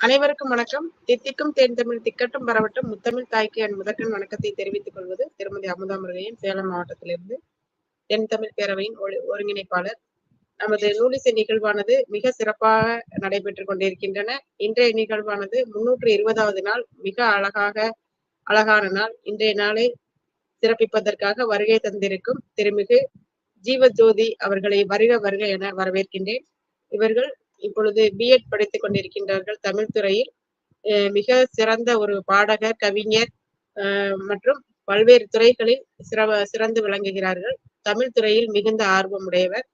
அனைவருக்கும் வணக்கம். தித்திக்கும் தேன் தமிழ் திக்கட்டும் பரவட்டும். முத்தமிழ் தாய்க்கு என் முதற்கண் வணக்கத்தை தெரிவித்துக் கொள்வது திருமதி அமுதாமுருகையின் சேலம் மாவட்டத்திலிருந்து. தென் தமிழ் பேரவையின் ஒழு- ஒருங்கிணைப்பாளர். நமது நூலிசை நிகழ்வானது மிக சிறப்பாக நடைபெற்றுக் கொண்டிருக்கின்றன. இன்றைய நிகழ்வானது முன்னூற்று இருபதாவது நாள். மிக அழகாக அழகான நாள். இன்றைய நாளை சிறப்பிப்பதற்காக வருகை தந்திருக்கும் திருமிகு ஜீவஜோதி அவர்களை வருக வருக என வரவேற்கின்றேன். இவர்கள் இப்பொழுது பிஎட் படித்துக் கொண்டிருக்கின்றார்கள் தமிழ் துறையில். மிக சிறந்த ஒரு பாடகர் கவிஞர் மற்றும் பல்வேறு துறைகளில் சிற சிறந்து விளங்குகிறார்கள். தமிழ் துறையில் மிகுந்த ஆர்வமுடையவர்.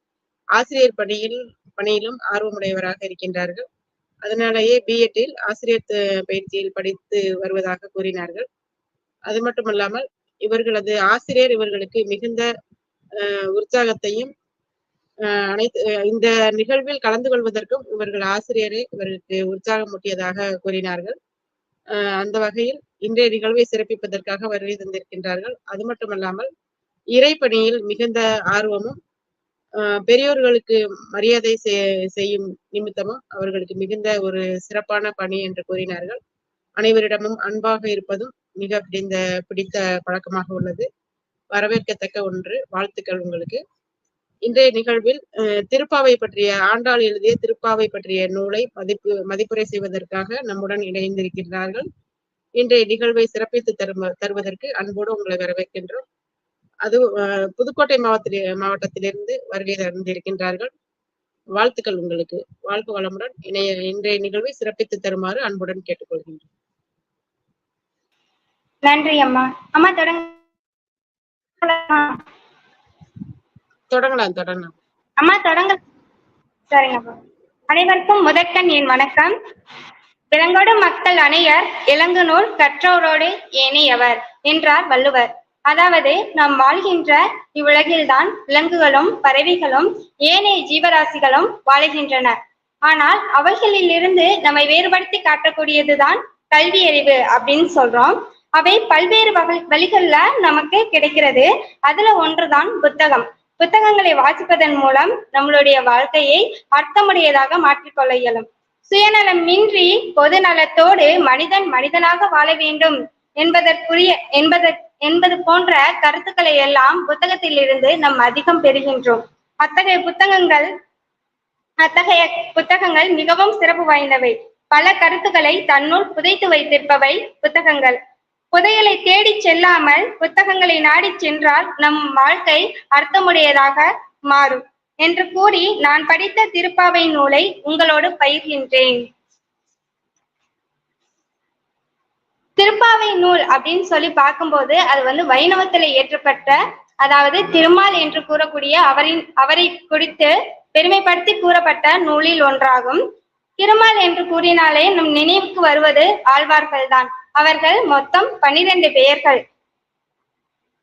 ஆசிரியர் பணியில் பணியிலும் ஆர்வமுடையவராக இருக்கின்றார்கள். அதனாலேயே பிஎட்டில் ஆசிரியர் பயிற்சியில் படித்து வருவதாக கூறினார்கள். அது மட்டுமல்லாமல் இவர்களது ஆசிரியர் இவர்களுக்கு மிகுந்த உற்சாகத்தையும் அனைத்து இந்த நிகழ்வில் கலந்து கொள்வதற்கும் இவர்கள் ஆசிரியரை இவர்களுக்கு உற்சாகமூட்டியதாக கூறினார்கள். அந்த வகையில் இன்றைய நிகழ்வை சிறப்பிப்பதற்காக வருகை தந்திருக்கின்றார்கள். அது மட்டுமல்லாமல் இறைப்பணியில் மிகுந்த ஆர்வமும் பெரியோர்களுக்கு மரியாதை செ- செய்யும் நிமித்தமும் அவர்களுக்கு மிகுந்த ஒரு சிறப்பான பணி என்று கூறினார்கள். அனைவரிடமும் அன்பாக இருப்பதும் மிக பிடிந்த பிடித்த பழக்கமாக உள்ளது. வரவேற்கத்தக்க ஒன்று. வாழ்த்துக்கள் உங்களுக்கு. இன்றைய நிகழ்வில் திருப்பாவை பற்றிய ஆண்டாள் எழுதிய திருப்பாவை பற்றிய நூலை மதிப்பு மதிப்புரை செய்வதற்காக நம்முடன் இணைந்திருக்கிறார்கள். இன்றைய நிகழ்வை சிறப்பித்து தரும் தருவதற்கு அன்போடு உங்களை வரவேற்கின்றோம். அது புதுக்கோட்டை மாவட்டத்தில் மாவட்டத்திலிருந்து வருகை தந்திருக்கின்றார்கள். வாழ்த்துக்கள் உங்களுக்கு. வாழ்க வளமுடன் இணைய இன்றைய நிகழ்வை சிறப்பித்து தருமாறு அன்புடன் கேட்டுக்கொள்கின்றோம். நன்றி அம்மா. அம்மா தொடங்க. தொடங்கலாம் தொடங்கலாம். அம்மா தொடங்க. சரிங்க அனைவருக்கும் முதற்கண் என் வணக்கம். விலங்கோடு மக்கள் அணையர் இளங்குநூல் கற்றோரோடு ஏனையவர் என்றார் வள்ளுவர். அதாவது நாம் வாழ்கின்ற இவ்வுலகில்தான் விலங்குகளும் பறவைகளும் ஏனைய ஜீவராசிகளும் வாழுகின்றன. ஆனால் அவைகளிலிருந்து நம்மை வேறுபடுத்தி காட்டக்கூடியதுதான் கல்வி அறிவு அப்படின்னு சொல்றோம். அவை பல்வேறு வகை வழிகள்ல நமக்கு கிடைக்கிறது. அதுல ஒன்றுதான் புத்தகம். புத்தகங்களை வாசிப்பதன் மூலம் நம்மளுடைய வாழ்க்கையை அர்த்தமுடையதாக மாற்றிக்கொள்ள இயலும். சுயநலமின்றி பொது நலத்தோடு மனிதன் மனிதனாக வாழ வேண்டும் என்பதற்குரிய என்பத என்பது போன்ற கருத்துக்களை எல்லாம் புத்தகத்திலிருந்து நாம் அதிகம் பெறுகின்றோம். அத்தகைய புத்தகங்கள் அத்தகைய புத்தகங்கள் மிகவும் சிறப்பு வாய்ந்தவை. பல கருத்துக்களை தன்னுள் புதைத்து வைத்திருப்பவை புத்தகங்கள். புதையலை தேடிச் செல்லாமல் புத்தகங்களை நாடிச் சென்றால் நம் வாழ்க்கை அர்த்தமுடையதாக மாறும் என்று கூறி நான் படித்த திருப்பாவை நூலை உங்களோடு பயிர்கின்றேன் திருப்பாவை நூல் அப்படின்னு சொல்லி பார்க்கும்போது அது வந்து வைணவத்துல ஏற்றப்பட்ட அதாவது திருமால் என்று கூறக்கூடிய அவரின் அவரை குறித்து பெருமைப்படுத்தி கூறப்பட்ட நூலில் ஒன்றாகும். திருமால் என்று கூறினாலே நம் நினைவுக்கு வருவது ஆழ்வார்கள்தான். அவர்கள் மொத்தம் பனிரெண்டு பெயர்கள்.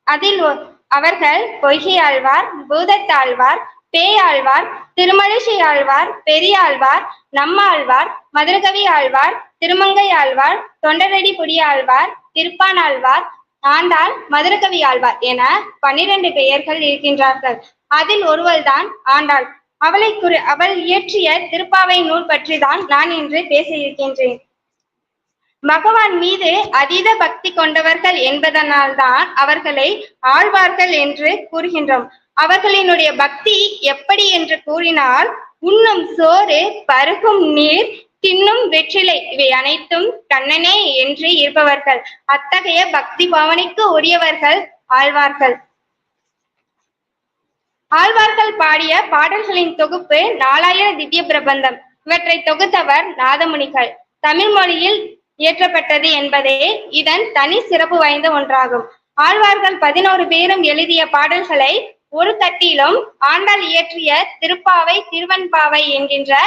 அதில் ஒ- அவர்கள் பொய்கை ஆழ்வார் பூதத்தாழ்வார் பேயாழ்வார் திருமழிசை ஆழ்வார் பெரியாழ்வார் நம்மாழ்வார் மதுரகவி ஆழ்வார் திருமங்கை ஆழ்வார் தொண்டரடி புடியாழ்வார் திருப்பானாழ்வார் ஆண்டாள் மதுரகவி ஆழ்வார் என பன்னிரண்டு பெயர்கள் இருக்கின்றார்கள். அதில் ஒருவள்தான் ஆண்டாள். அவளை குறி அவள் இயற்றிய திருப்பாவை நூல் பற்றி தான் நான் இன்று பேச இருக்கின்றேன். பகவான் மீது அதீத பக்தி கொண்டவர்கள் என்பதனால்தான் அவர்களை ஆழ்வார்கள் என்று கூறுகின்றோம். அவர்களினுடைய பக்தி எப்படி என்று கூறினால் உண்ணும் சோறு பருகும் நீர் தின்னும் வெற்றிலை இவை அனைத்தும் கண்ணனே என்று இருப்பவர்கள். அத்தகைய பக்தி பவனைக்கு உரியவர்கள் ஆழ்வார்கள். ஆழ்வார்கள் பாடிய பாடல்களின் தொகுப்பு நாலாயிர திவ்ய பிரபந்தம். இவற்றை தொகுத்தவர் நாதமுனிகள். தமிழ் மொழியில் இயற்றப்பட்டது என்பதே இதன் தனி சிறப்பு வாய்ந்த ஒன்றாகும். ஆழ்வார்கள் பதினோரு பேரும் எழுதிய பாடல்களை ஒரு தட்டிலும் ஆண்டாள் இயற்றிய திருப்பாவை திருவன்பாவை என்கின்ற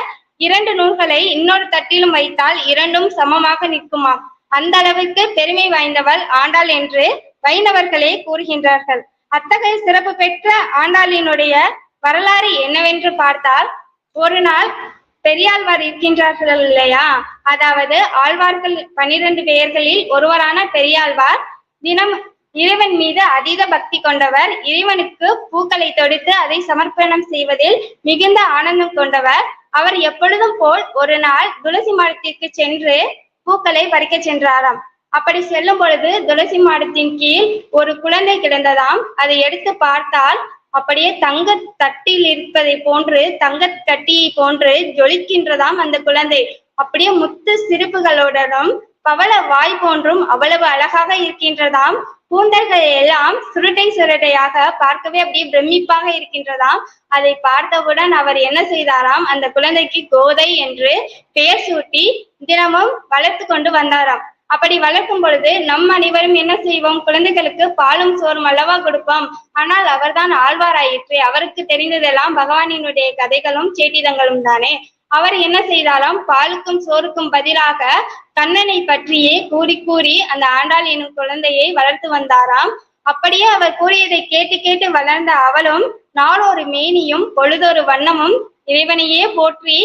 இரண்டு நூல்களை இன்னொரு தட்டிலும் வைத்தால் இரண்டும் சமமாக நிற்குமாம். அந்த அளவுக்கு பெருமை வாய்ந்தவள் ஆண்டாள் என்று வைணவர்களே கூறுகின்றார்கள். அத்தகைய சிறப்பு பெற்ற ஆண்டாளினுடைய வரலாறு என்னவென்று பார்த்தால் ஒரு நாள் பெரியாழ்வார் இருக்கின்றார்கள் இல்லையா? அதாவது ஆழ்வார்கள் பன்னிரண்டு பெயர்களில் ஒருவரான பெரியாழ்வார் தினம் இறைவன் மீது அதீத பக்தி கொண்டவர் இறைவனுக்கு பூக்களை தொடுத்து அதை சமர்ப்பணம் செய்வதில் மிகுந்த ஆனந்தம் கொண்டவர். அவர் எப்பொழுதும் போல் ஒரு நாள் துளசி மரத்திற்கு சென்று பூக்களை பறிக்கச் சென்றாராம். அப்படி செல்லும் பொழுது துளசி மாடத்தின் கீழ் ஒரு குழந்தை கிடந்ததாம். அதை எடுத்து பார்த்தால் அப்படியே தங்க தட்டில் இருப்பதை போன்று தங்க கட்டியை போன்று ஜொலிக்கின்றதாம் அந்த குழந்தை. அப்படியே முத்து சிரிப்புகளுடனும் பவள வாய் போன்றும் அவ்வளவு அழகாக இருக்கின்றதாம். கூந்தல்கள் எல்லாம் சுருட்டை சுருட்டையாக பார்க்கவே அப்படியே பிரமிப்பாக இருக்கின்றதாம். அதை பார்த்தவுடன் அவர் என்ன செய்தாராம்? அந்த குழந்தைக்கு கோதை என்று பெயர் சூட்டி தினமும் வளர்த்து கொண்டு வந்தாராம். அப்படி வளர்க்கும் பொழுது நம் அனைவரும் என்ன செய்வோம்? குழந்தைகளுக்கு பாலும் சோறும் அல்லவா கொடுப்போம். ஆனால் அவர்தான் ஆழ்வாராயிற்று. அவருக்கு தெரிந்ததெல்லாம் பகவானினுடைய கதைகளும் சேட்டிதங்களும் தானே. அவர் என்ன செய்தாராம்? பாலுக்கும் சோறுக்கும் பதிலாக கண்ணனை பற்றியே கூறி கூறி அந்த ஆண்டாள் எனும் குழந்தையை வளர்த்து வந்தாராம். அப்படியே அவர் கூறியதை கேட்டு கேட்டு வளர்ந்த அவளும் நாளொரு மேனியும் பொழுதொரு வண்ணமும் இறைவனையே போற்றி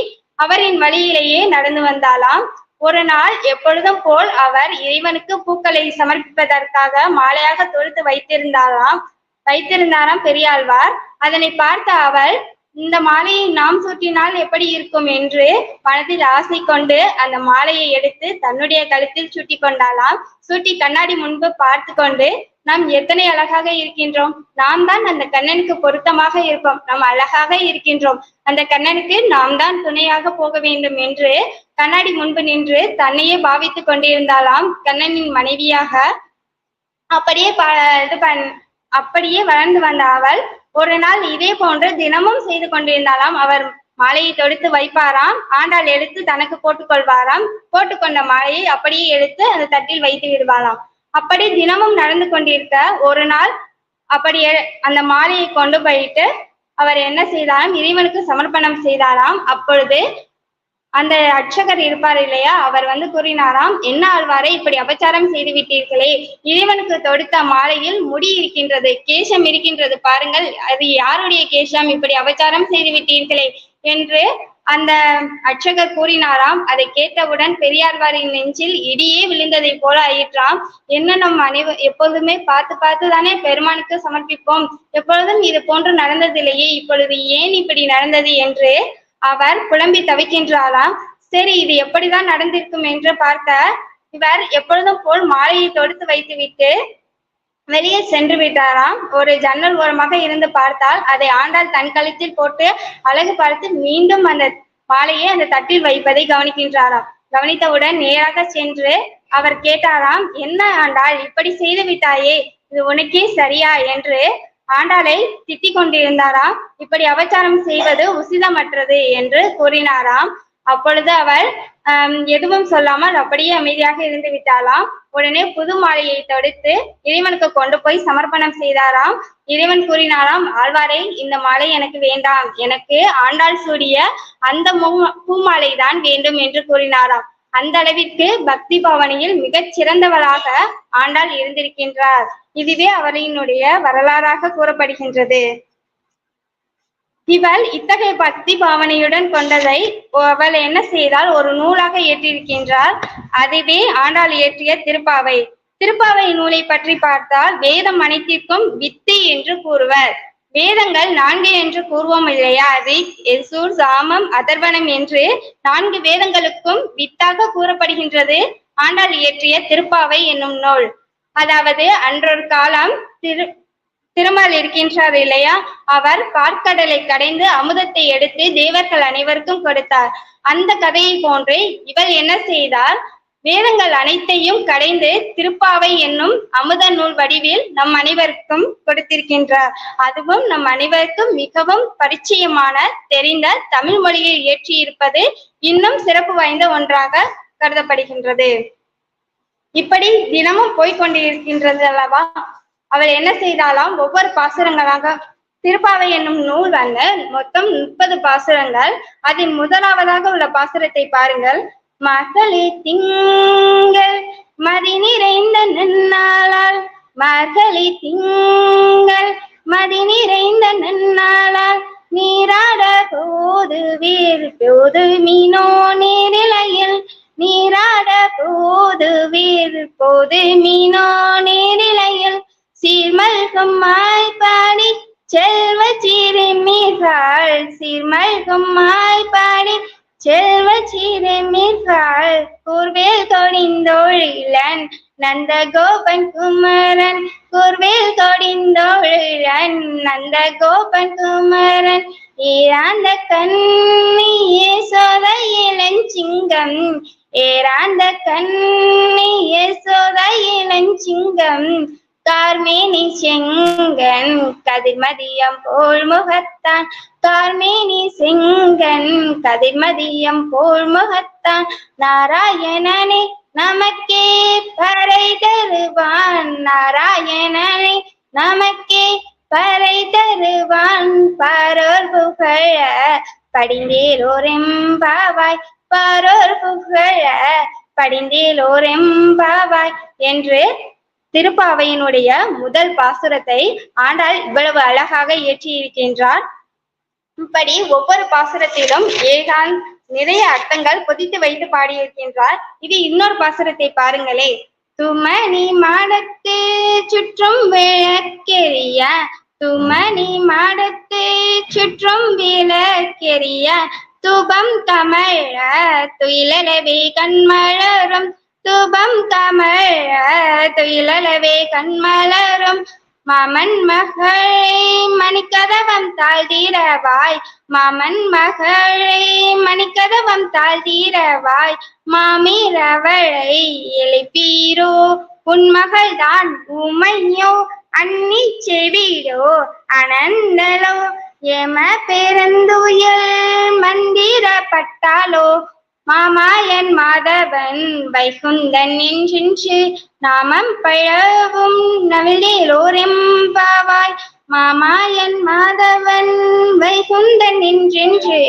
அவரின் வழியிலேயே நடந்து வந்தாளாம். ஒரு நாள் எப்பொழுதும் போல் அவர் இறைவனுக்கு பூக்களை சமர்ப்பிப்பதற்காக மாலையாக தொழுத்து வைத்திருந்தாராம். வைத்திருந்தாராம் பெரியாழ்வார். அதனை பார்த்த அவள் இந்த மாலையை நாம் சூட்டினால் எப்படி இருக்கும் என்று மனதில் ஆசை கொண்டு அந்த மாலையை எடுத்து தன்னுடைய கழுத்தில் சுட்டி கொண்டாலாம் சூட்டி கண்ணாடி முன்பு பார்த்து கொண்டு நாம் எத்தனை அழகாக இருக்கின்றோம். நாம் தான் அந்த கண்ணனுக்கு பொருத்தமாக இருப்போம். நாம் அழகாக இருக்கின்றோம். அந்த கண்ணனுக்கு நாம் தான் துணையாக போக வேண்டும் என்று கண்ணாடி முன்பு நின்று தன்னையே பாவித்துக் கொண்டிருந்தாளாம். கண்ணனின் மனைவியாக அப்படியே இது பண் அப்படியே வளர்ந்து வந்த அவள் ஒரு நாள் இதே போன்று தினமும் செய்து கொண்டிருந்தாலாம் அவர் மாலையை தொடுத்து வைப்பாராம். ஆண்டாள் எடுத்து தனக்கு போட்டுக்கொள்வாராம் போட்டுக்கொண்ட மாலையை அப்படியே எடுத்து அந்த தட்டில் வைத்து விடுவாராம் அப்படி தினமும் நடந்து கொண்டிருக்க ஒரு நாள் அப்படி அந்த மாலையை கொண்டு போயிட்டு அவர் என்ன செய்தாராம்? இறைவனுக்கு சமர்ப்பணம் செய்தாராம். அப்பொழுது அந்த அர்ச்சகர் இருப்பார் இல்லையா? அவர் வந்து கூறினாராம் என்ன ஆழ்வாரே இப்படி அபச்சாரம் செய்து விட்டீர்களே. இறைவனுக்கு தொடுத்த மாலையில் முடி இருக்கின்றது கேசம் இருக்கின்றது பாருங்கள். அது யாருடைய கேசம்? இப்படி அபச்சாரம் செய்து விட்டீர்களே. என்று அந்த அர்ச்சகர் கூறினாராம். அதை கேட்டவுடன் பெரியார்வாரின் நெஞ்சில் இடியே விழுந்ததை போல ஆயிற்றாம். என்ன நம் அனைவ எப்பொழுதுமே பார்த்து பார்த்து தானே பெருமானுக்கு சமர்ப்பிப்போம். எப்பொழுதும் இது போன்று நடந்ததில்லையே. இப்பொழுது ஏன் இப்படி நடந்தது? என்று அவர் புலம்பி தவிக்கின்றாராம். சரி இது எப்படிதான் நடந்திருக்கும் என்று பார்த்த இவர் எப்பொழுதும் போல் மாலையை தொடுத்து வைத்துவிட்டு வெளியே சென்று விட்டாராம். ஒரு ஜன்னல் ஓரமாக இருந்து பார்த்தால் அதை ஆண்டாள் தன் கழுத்தில் போட்டு அழகு பார்த்து மீண்டும் அந்த மாலையை அந்த தட்டில் வைப்பதை கவனிக்கின்றாராம். கவனித்தவுடன் நேராக சென்று அவர் கேட்டாராம் என்ன ஆண்டாள் இப்படி செய்து விட்டாயே இது உனக்கே சரியா? என்று ஆண்டாளை திட்டிக் கொண்டிருந்தாராம் இப்படி அபச்சாரம் செய்வது உசிதமற்றது என்று கூறினாராம். அப்பொழுது அவள் எதுவும் சொல்லாமல் அப்படியே அமைதியாக இருந்து விட்டாளாம். உடனே புது மாலையை தொடுத்து இறைவனுக்கு கொண்டு போய் சமர்ப்பணம் செய்தாராம். இறைவன் கூறினாராம் ஆழ்வாரே இந்த மாலை எனக்கு வேண்டாம். எனக்கு ஆண்டாள் சூடிய அந்த மூ- பூமாலை தான் வேண்டும் என்று கூறினாராம். அந்த அளவிற்கு பக்தி பாவனையில் மிகச் சிறந்தவராக ஆண்டாள் இருந்திருக்கின்றார். இதுவே அவரினுடைய வரலாறாக கூறப்படுகின்றது. இவள் இத்தகைய பக்தி பாவனையுடன் கொண்டதை அவள் என்ன செய்தால் ஒரு நூலாக ஏற்றிருக்கின்றார் அதுவே ஆண்டாள் இயற்றிய திருப்பாவை. திருப்பாவை நூலை பற்றி பார்த்தால் வேதம் அனைத்திற்கும் வித்து என்று கூறுவர். வேதங்கள் நான்கு என்று கூறுவோம் இல்லையா? அது எசூர் சாமம் அதர்வனம் என்று நான்கு வேதங்களுக்கும் வித்தாக கூறப்படுகின்றது. ஆண்டாள் இயற்றிய திருப்பாவை என்னும் நூல். அதாவது அன்றொரு காலம் திரு திருமால் இருக்கின்றார் இல்லையா? அவர் பார்க்கடலை கடைந்து அமுதத்தை எடுத்து தேவர்கள் அனைவருக்கும் கொடுத்தார். அந்த கதையை போன்று இவள் என்ன செய்தார்? வேதங்கள் அனைத்தையும் கடைந்து திருப்பாவை என்னும் அமுத நூல் வடிவில் நம் அனைவருக்கும் கொடுத்திருக்கின்றார். அதுவும் நம் அனைவருக்கும் மிகவும் பரிச்சயமான தெரிந்த தமிழ் மொழியில் இயற்றியிருப்பது இன்னும் சிறப்பு வாய்ந்த ஒன்றாக கருதப்படுகின்றது. இப்படி தினமும் போய்க்கொண்டிருக்கின்றது அல்லவா? அவள் என்ன செய்தாலாம்? ஒவ்வொரு பாசுரங்களாக திருப்பாவை என்னும் நூல் வந்து மொத்தம் முப்பது பாசுரங்கள். அதில் முதலாவதாக உள்ள பாசுரத்தை பாருங்கள். மகளே திங்கள் மதி நிறைந்த நன்னாளால். மகளே திங்கள் மதி நிறைந்த நன்னாளால். நீராட போது வீர் போது மீனோ நீரிலையில். நீராட போது வீர் போது மீனோ நீரிலையில். சீர்மல்கும் மாய்பாடி செல்வ சிறுமிகள் சீர்மல்கும் மாய்பாடி செல்வ சிறுமிகள் கூர்வேல் தொடிந்தோழிலன் நந்த கோபன் குமரன். கூர்வேல் தொடிந்தோழிலன் நந்த கோபன் குமரன். ஏராந்த கண்ணியே சோத இளஞ்சிங்கம் ஏராந்த கண்ணியே சோத இளஞ்சிங்கம் கார்மேனி செங்கன் கதிர்மதியம் போல் முகத்தான். கார்மேனி செங்கன் கதிர்மதியம் போல் முகத்தான். நாராயணனே நமக்கே பறை தருவான். நாராயணனே நமக்கே பறை தருவான். பாரோர் புகழ படிந்தேலோரெம்பாவாய். பாரோர் புகழ படிந்தேலோரெம்பாவாய் என்று திருப்பாவையினுடைய முதல் பாசுரத்தை ஆண்டாள் இவ்வளவு அழகாக இயற்றியிருக்கின்றார். இப்படி ஒவ்வொரு பாசுரத்திலும் ஏகான் நிறைய அர்த்தங்கள் பொதித்து வைத்து பாடியிருக்கின்றார். இது இன்னொரு பாசுரத்தை பாருங்களே. துமணி மாடத்து சுற்றும் விளக்கெரிய துமணி மாடத்து சுற்றும் விளக்கெரிய துபம் கமழ துயிலவே கண்மழரும் துபம் கமழ துயிலவே கண்மலரும் மாமன் மகளை மணிக்கதவம் தாழ்தீரவாய் மாமன் மகளை மணிக்கதவம் தாழ்தீரவாய் மாமீரவளை எழுப்பீரோ உன் மகள்தான் உமையோ அன்னி செவிடோ அனந்தலோ எம பெருந்துயல் மந்திரப்பட்டாலோ மாமாயன் மாதவன் வைகுந்தன் என்றின்று நாமம் பழவும் நவிலேலோரெம்பாவாய் மாமாயன் மாதவன் வைகுந்தன் என்றின்று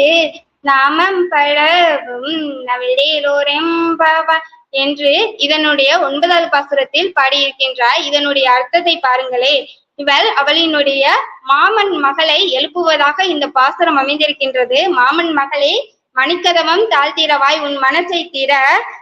நாமம் பழவும் நவிலேலோரெம்பாவாய் என்று இதனுடைய ஒன்பதாவது பாசுரத்தில் பாடியிருக்கின்றார் இதனுடைய அர்த்தத்தை பாருங்களே. இவள் அவளினுடைய மாமன் மகளை எழுப்புவதாக இந்த பாசுரம் அமைந்திருக்கின்றது. மாமன் மகளே மணிக்கதவம் தாழ்த்திரவாய் உன் மனசை தீர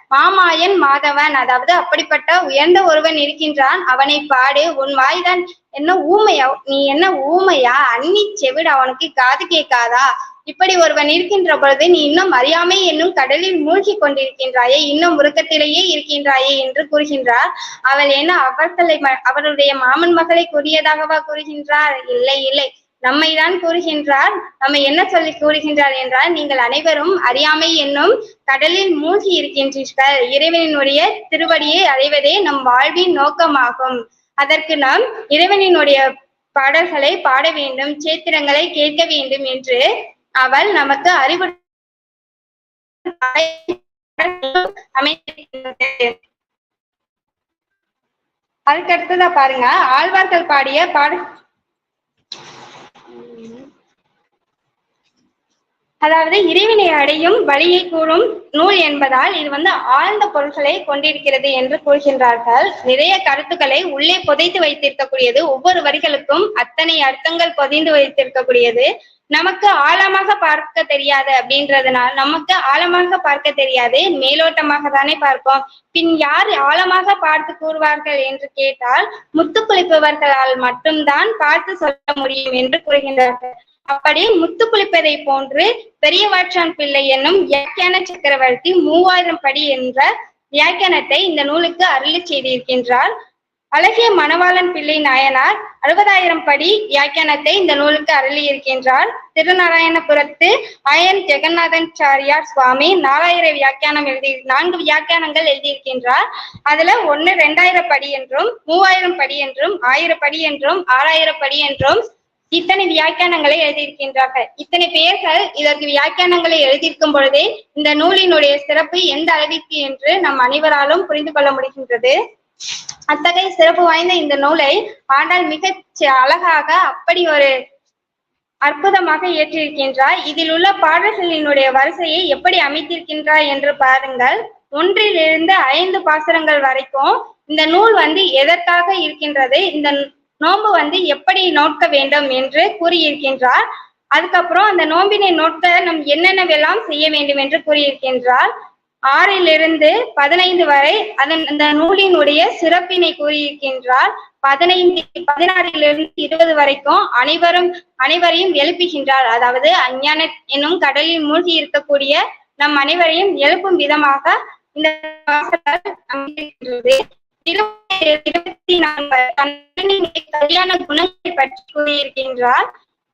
மாமாயன் மாதவன். அதாவது அப்படிப்பட்ட உயர்ந்த ஒருவன் இருக்கின்றான். அவனை பாடு. உன் வாய்தான் என்ன ஊமையா? நீ என்ன ஊமையா? அன்னி செவிடு அவனுக்கு காது கேட்காதா? இப்படி ஒருவன் இருக்கின்ற பொழுது நீ இன்னும் அறியாமை என்னும் கடலில் மூழ்கி கொண்டிருக்கின்றாயே இன்னும் உறக்கத்திலேயே இருக்கின்றாயே என்று கூறுகின்றார். அவள் என்ன அவர்களை அவருடைய மாமன் மகளை கூறியதாகவா கூறுகின்றார்? இல்லை இல்லை. நம்மை தான் கூறுகின்றார். நம்மை என்ன சொல்லி கூறுகின்றார் என்றால் நீங்கள் அனைவரும் அறியாமை என்னும் கடலில் மூழ்கி இருக்கின்றீர்கள். இறைவனினுடைய திருவடியை அடைவதே நம் வாழ்வின் நோக்கமாகும். அதற்கு நாம் இறைவனினுடைய பாடல்களை பாட வேண்டும் சேத்திரங்களை கேட்க வேண்டும் என்று அவள் நமக்கு அறிவு அமைந்திருக்கின்றது அதுக்கு அடுத்ததா பாருங்க ஆழ்வார்கள் பாடிய பாட அதாவது இறைவினை அடையும் வழியை கூறும் நூல் என்பதால் இது வந்து ஆழ்ந்த பொருள்களை கொண்டிருக்கிறது என்று கூறுகின்றார்கள். நிறைய கருத்துக்களை உள்ளே புதைத்து வைத்திருக்கக்கூடியது ஒவ்வொரு வரிகளுக்கும் அத்தனை அர்த்தங்கள் பொதிந்து வைத்திருக்கக்கூடியது. நமக்கு ஆழமாக பார்க்க தெரியாது அப்படின்றதுனால் நமக்கு ஆழமாக பார்க்க தெரியாது. மேலோட்டமாக தானே பார்ப்போம். பின் யார் ஆழமாக பார்த்து கூறுவார்கள் என்று கேட்டால் முத்து குளிப்பவர்களால் மட்டும்தான் பார்த்து சொல்ல முடியும் என்று கூறுகின்றார்கள். அப்படி முத்து குளிப்பதை போன்று பெரியவாற்றான் பிள்ளை என்னும் வியாக்கியான சக்கரவர்த்தி மூவாயிரம் படி என்ற வியாக்கியானத்தை இந்த நூலுக்கு அருளி செய்திருக்கின்றார். அழகிய மணவாளன் பிள்ளை நாயனார் அறுபதாயிரம் படி வியாக்கியானத்தை இந்த நூலுக்கு அருளி இருக்கின்றார் திருநாராயணபுரத்து அயன் ஜெகநாதன் சாரியார் சுவாமி நாலாயிரம் வியாக்கியானம் எழுதி நான்கு வியாக்கியானங்கள் எழுதியிருக்கின்றார். அதுல ஒன்னு ரெண்டாயிரம் படி என்றும் மூவாயிரம் படி என்றும் ஆயிரம் படி என்றும் ஆறாயிரம் படி என்றும் இத்தனை வியாக்கியானங்களை எழுதியிருக்கின்றார்கள். இத்தனை பெயர்கள் இதற்கு வியாக்கியானங்களை எழுதியிருக்கும் பொழுதே இந்த நூலினுடைய சிறப்பு எந்த அளவிற்கு என்று நம் அனைவராலும் புரிந்து கொள்ள முடிகின்றது. அத்தகைய சிறப்பு வாய்ந்த இந்த நூலை ஆண்டாள் மிக அழகாக அப்படி ஒரு அற்புதமாக இயற்றியிருக்கின்றார் இதில் உள்ள பாடல்களினுடைய வரிசையை எப்படி அமைத்திருக்கின்றார் என்று பாருங்கள். ஒன்றிலிருந்து ஐந்து பாசுரங்கள் வரைக்கும் இந்த நூல் வந்து எதற்காக இருக்கின்றது? இந்த நோன்பு வந்து எப்படி நோட்க வேண்டும் என்று கூறியிருக்கின்றார். அதுக்கப்புறம் அந்த நோம்பினை நோட்க நம் என்னென்னவெல்லாம் செய்ய வேண்டும் என்று கூறியிருக்கின்றார். ஆறிலிருந்து பதினைந்து வரை அதன் அந்த நூலினுடைய சிறப்பினை கூறியிருக்கின்றார். பதினைந்து பதினாறிலிருந்து இருபது வரைக்கும் அனைவரும் அனைவரையும் எழுப்புகின்றார். அதாவது அஞ்ஞான என்னும் கடலில் மூழ்கி இருக்கக்கூடிய நம் அனைவரையும் எழுப்பும் விதமாக இந்த அமைந்திருக்கின்றது. இருபத்தி நான்கு சரியான குணங்களை பற்றி கூறியிருக்கின்றார்.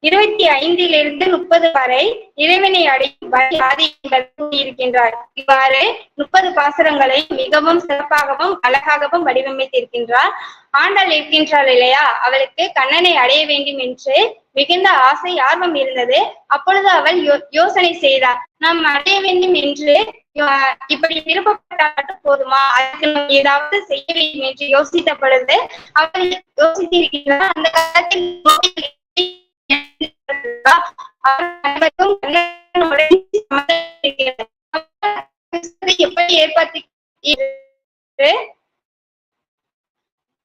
இருபத்தி ஐந்திலிருந்து முப்பது வரை இறைவனை அடையும் வழி அது என்பதை கூறியிருக்கின்றார். இவ்வாறு முப்பது பாசுரங்களை மிகவும் சிறப்பாகவும் அழகாகவும் வடிவமைத்திருக்கின்றார். ஆண்டாள் இருக்கின்றாள் இல்லையா? அவளுக்கு கண்ணனை அடைய வேண்டும் என்று மிகுந்த ஆசை ஆர்வம் இருந்தது. அப்பொழுது அவள் யோசனை செய்தார் நாம் அடைய வேண்டும் என்று இப்படி விருப்பப்பட்டாலும் போதுமா? அதுக்கு நம்ம ஏதாவது செய்ய வேண்டும் என்று யோசித்த பொழுது யோசித்திருக்கிறார் அந்த காலத்தில் அனைவருக்கும் எப்படி ஏற்படுத்தி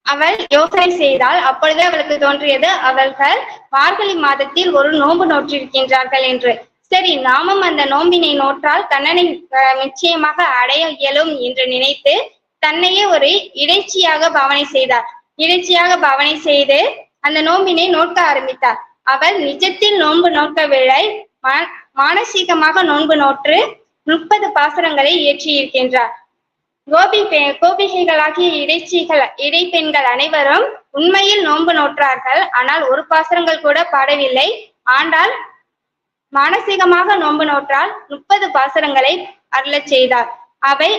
அவள் யோசனை செய்தால் அப்பொழுது அவளுக்கு தோன்றியது அவர்கள் மார்கழி மாதத்தில் ஒரு நோன்பு நோற்றிருக்கின்றார்கள் என்று. சரி நாமும் அந்த நோம்பினை நோற்றால் கண்ணனை நிச்சயமாக அடைய இயலும் என்று நினைத்து தன்னையே ஒரு இறைச்சியாக பாவனை செய்தார். இறைச்சியாக பாவனை செய்து அந்த நோம்பினை நோக்க ஆரம்பித்தார். அவள் நிஜத்தில் நோன்பு நோக்கவில்லை மா- மானசீகமாக நோன்பு நோற்று முப்பது பாசுரங்களை இயற்றியிருக்கின்றார் கோபி கோபிகைகளாகிய இறைச்சிகள் இடைப்பெண்கள் அனைவரும் உண்மையில் நோன்பு நோற்றார்கள். ஆனால் ஒரு பாசுரங்கள் கூட பாடவில்லை. ஆண்டாள் மானசீகமாக நோன்பு நோற்றால் முப்பது பாசுரங்களை அருளச் செய்தார். அவை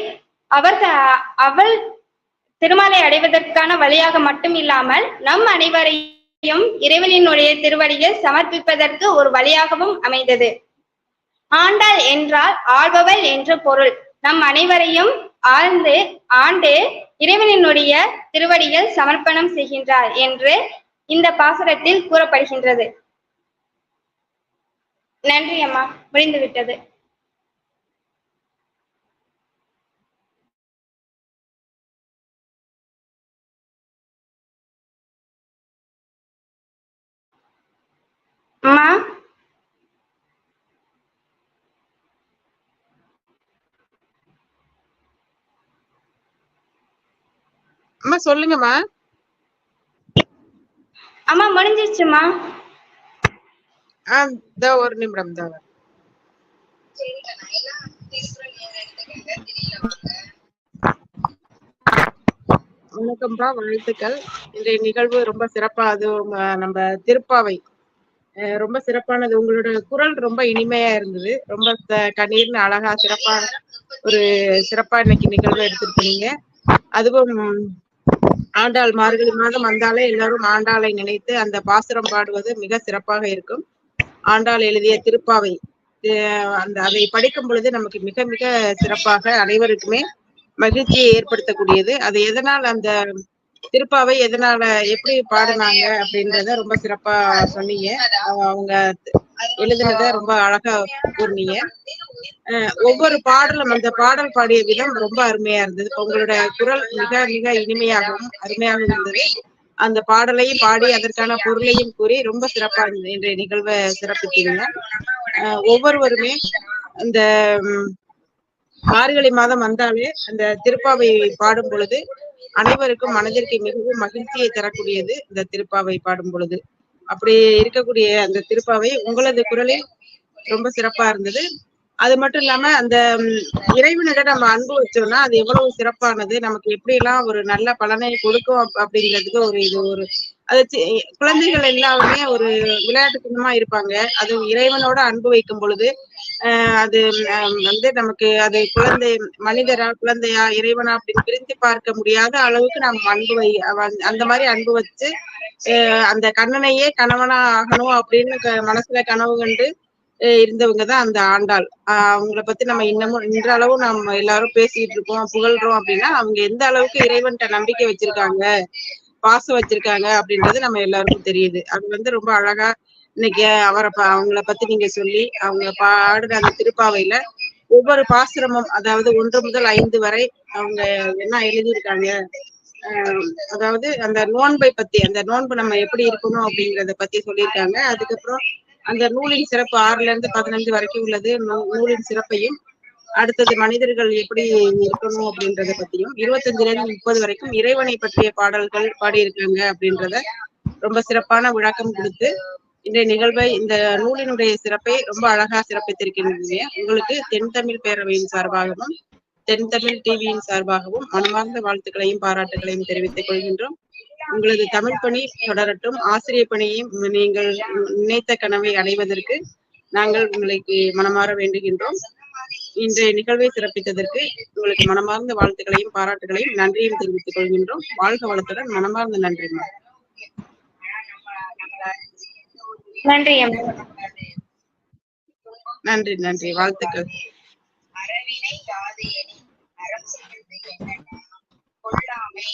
அவர் அவள் திருமாலை அடைவதற்கான வழியாக மட்டும் இல்லாமல் நம் அனைவரையும் இறைவனினுடைய திருவடியில் சமர்ப்பிப்பதற்கு ஒரு வழியாகவும் அமைந்தது. ஆண்டாள் என்றால் ஆள்பவள் என்ற பொருள். நம் அனைவரையும் ஆழ்ந்து ஆண்டு இறைவனினுடைய திருவடியில் சமர்ப்பணம் செய்கின்றார் என்று இந்த பாசுரத்தில் கூறப்படுகின்றது. நன்றி அம்மா. முடிந்துவிட்டது அம்மா? அம்மா சொல்லுங்கம்மா. அம்மா முடிஞ்சிருச்சுமா ஆ இந்த ஒரு நிமிடம் தான் வணக்கம்ப்பா வாழ்த்துக்கள். இன்றைய நிகழ்வு ரொம்ப சிறப்பா அது நம்ம திருப்பாவை. அஹ் ரொம்ப சிறப்பானது. உங்களோட குரல் ரொம்ப இனிமையா இருந்தது. ரொம்ப கண்ணீர்னு அழகா சிறப்பா ஒரு சிறப்பா இன்னைக்கு நிகழ்வு எடுத்திருக்கீங்க. அதுவும் ஆண்டாள் மார்கழி மாதம் வந்தாலே எல்லாரும் ஆண்டாளை நினைத்து அந்த பாசுரம் பாடுவது மிக சிறப்பாக இருக்கும். ஆண்டாள் எழுதிய திருப்பாவை அஹ் அந்த அதை படிக்கும் பொழுது நமக்கு மிக மிக சிறப்பாக அனைவருக்குமே மகிழ்ச்சியை ஏற்படுத்தக்கூடியது. அது எதனால் அந்த திருப்பாவை எதனால எப்படி பாடினாங்க அப்படின்றத ரொம்ப சிறப்பா சொன்னீங்க. அவங்க எழுதுனத ரொம்ப அழகா கூறினீங்க. அஹ் ஒவ்வொரு பாடலும் அந்த பாடல் பாடிய விதம் ரொம்ப அருமையா இருந்தது. உங்களோட குரல் மிக மிக இனிமையாகவும் அருமையாகவும் இருந்தது. அந்த பாடலையும் பாடி அதற்கான பொருளையும் கூறி ரொம்ப சிறப்பா இன்றைய நிகழ்வை சிறப்பித்தீங்க ஒவ்வொருவருமே அந்த மார்கழி மாதம் வந்தாலே அந்த திருப்பாவை பாடும் பொழுது அனைவருக்கும் மனதிற்கு மிகவும் மகிழ்ச்சியை தரக்கூடியது இந்த திருப்பாவை பாடும் பொழுது. அப்படி இருக்கக்கூடிய அந்த திருப்பாவை உங்களது குரலில் ரொம்ப சிறப்பா இருந்தது. அது மட்டும் இல்லாம அந்த உம், நம்ம அன்பு வச்சோம்னா அது எவ்வளவு சிறப்பானது. நமக்கு எப்படி எல்லாம் ஒரு நல்ல பலனை கொடுக்கும் அப்- அப்படிங்கிறதுக்கு ஒரு இது ஒரு அது குழந்தைகள் எல்லாருமே ஒரு விளையாட்டுத்தனமா இருப்பாங்க. அது இறைவனோட அன்பு வைக்கும் பொழுது ஆஹ் அது வந்து நமக்கு அது குழந்தை மனிதரா குழந்தையா இறைவனா அப்படின்னு பிரிந்து பார்க்க முடியாத அளவுக்கு நம்ம அன்பு வை அந்த மாதிரி அன்பு வச்சு அந்த கண்ணனையே கணவனா ஆகணும் அப்படின்னு க- மனசுல கனவு கண்டு இருந்தவங்க தான் அந்த ஆண்டாள். அவங்கள பத்தி நம்ம இன்னமும் இன்றளவும் நம்ம எல்லாரும் பேசிட்டு இருக்கோம் புகழ்றோம் அப்படின்னா அவங்க எந்த அளவுக்கு இறைவன்கிட்ட நம்பிக்கை வச்சிருக்காங்க பாசம் வச்சிருக்காங்க அப்படின்றது நம்ம எல்லாருக்கும் தெரியுது. அது வந்து ரொம்ப அழகா இன்னைக்கு அவரை அவங்கள பத்தி நீங்க சொல்லி அவங்க பாடுற அந்த திருப்பாவையில ஒவ்வொரு பாசுரமும் அதாவது ஒன்று முதல் ஐந்து வரை அவங்க என்ன எழுதியிருக்காங்க ஆஹ் அதாவது அந்த நோன்பை பத்தி அந்த நோன்பு நம்ம எப்படி இருக்கணும் அப்படிங்கறத பத்தி சொல்லியிருக்காங்க. அதுக்கப்புறம் அந்த நூலின் சிறப்பு ஆறுல இருந்து பதினஞ்சு வரைக்கும் உள்ளது. நூ- நூலின் சிறப்பையும் அடுத்தது மனிதர்கள் எப்படி இருக்கணும் அப்படின்றத பத்தியும் இருபத்தஞ்சுல இருந்து முப்பது வரைக்கும் இறைவனை பற்றிய பாடல்கள் பாடியிருக்காங்க அப்படின்றத ரொம்ப சிறப்பான விளக்கம் கொடுத்து இன்றைய நிகழ்வை இந்த நூலினுடைய சிறப்பை ரொம்ப அழகா சிறப்பித்திருக்கின்றன உங்களுக்கு தென் தமிழ் பேரவையின் சார்பாகவும் தென் தமிழ் டிவியின் சார்பாகவும் மனமார்ந்த வாழ்த்துக்களையும் பாராட்டுகளையும் தெரிவித்துக் கொள்கின்றோம். உங்களது தமிழ் பணி தொடரட்டும். ஆசிரியர் பணியையும் நீங்கள் நினைத்த கனவை அடைவதற்கு நாங்கள் உங்களுக்கு மனமாற வேண்டுகின்றோம். இன்றைய நிகழ்வை சிறப்பித்ததற்கு உங்களுக்கு மனமார்ந்த வாழ்த்துக்களையும் பாராட்டுகளையும் நன்றியும் தெரிவித்துக் கொள்கின்றோம். வாழ்க வளத்துடன். மனமார்ந்த நன்றி நன்றி நன்றி நன்றி. வாழ்த்துக்கள். அறவினை யாது எனின் அறம் கொல்லாமை